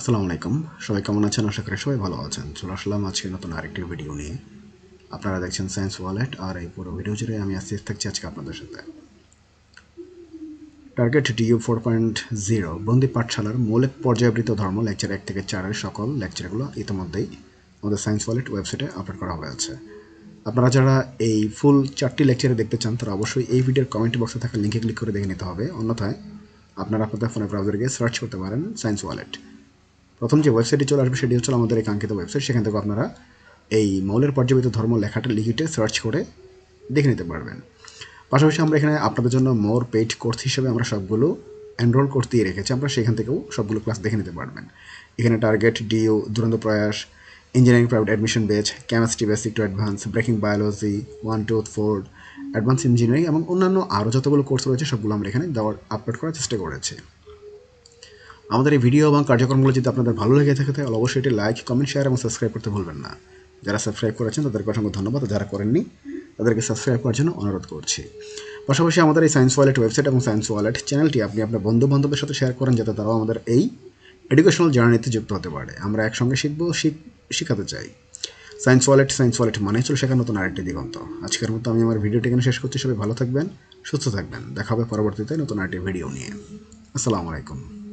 আসসালামু আলাইকুম। সবাই কেমন আছেন? আশা করি সবাই ভালো আছেন। চলে আসলাম আজকে নতুন আরেকটি ভিডিও নিয়ে। আপনারা দেখছেন সায়েন্স ওয়ালেট আর এই পুরো ভিডিও জুড়ে আমি আসিফ থাকছি আজকে আপনাদের সাথে। Target DU four point zero বন্দি পাঠশালার মৌলিক পর্যায়বৃত্ত ধর্ম লেকচার এক থেকে চারের সকল লেকচারগুলো ইতিমধ্যেই আমাদের সায়েন্স ওয়ালেট ওয়েবসাইটে আপলোড করা হয়েছে আপনারা যারা এই ফুল চারটি লেকচারে দেখতে চান, তারা অবশ্যই এই ভিডিওর কমেন্ট বক্সে থাকা লিঙ্কে ক্লিক করে দেখে নিতে হবে। অন্যথায় আপনারা আপনাদের ফোনে ব্রাউজারে গিয়ে সার্চ করতে পারেন সায়েন্স ওয়ালেট প্রথম যে ওয়েবসাইটটি চলে আসবে সেটি হচ্ছে আমাদের এই কাঙ্ক্ষিত ওয়েবসাইট সেখান থেকে আপনারা এই মৌলের পর্যাবৃত ধর্ম লেখাটা লিখিটে সার্চ করে দেখে নিতে পারবেন। পাশাপাশি আমরা এখানে আপনাদের জন্য মোর পেইড কোর্স হিসেবে আমরা সবগুলো এনরোল করতে দিয়ে রেখেছি। আমরা সেখান থেকেও সবগুলো ক্লাস দেখে নিতে পারবেন। এখানে target DU Duranta Proyash engineering private admission batch chemistry basic to advance breaking biology one two four advance engineering এবং অন্যান্য আরও যতগুলো কোর্স রয়েছে, সবগুলো আমরা এখানে দেওয়ার আপলোড করার চেষ্টা করেছি। আমাদের এই ভিডিও এবং কার্যক্রমগুলো যদি আপনাদের ভালো লেগে থাকে, তাহলে অবশ্যই এটি লাইক কমেন্ট শেয়ার এবং সাবস্ক্রাইব করতে ভুলবেন না। যারা সাবস্ক্রাইব করেছেন, তাদেরকে অসংখ্য ধন্যবাদ। যারা করেননি, তাদেরকে সাবস্ক্রাইব করার জন্য অনুরোধ করছি। পাশাপাশি আমাদের এই সায়েন্স ওয়ালেট ওয়েবসাইট এবং সায়েন্স ওয়ালেট চ্যানেলটি আপনি আপনার বন্ধু বান্ধবের সাথে শেয়ার করেন, যাতে তারাও আমাদের এই এডুকেশনাল জার্নিতে যুক্ত হতে পারে। আমরা একসঙ্গে শিখব, শিখ, শেখাতে চাই। সায়েন্স ওয়ালেট সায়েন্স ওয়ালেট মানে চলে শেখার নতুন আরেকটি দিগন্ত। আজকের মতো আমি আমার ভিডিওটি এখানে শেষ করছি। সবাই ভালো থাকবেন, সুস্থ থাকবেন। দেখা হবে পরবর্তীতে নতুন আরেকটি ভিডিও নিয়ে। আসসালামু আলাইকুম।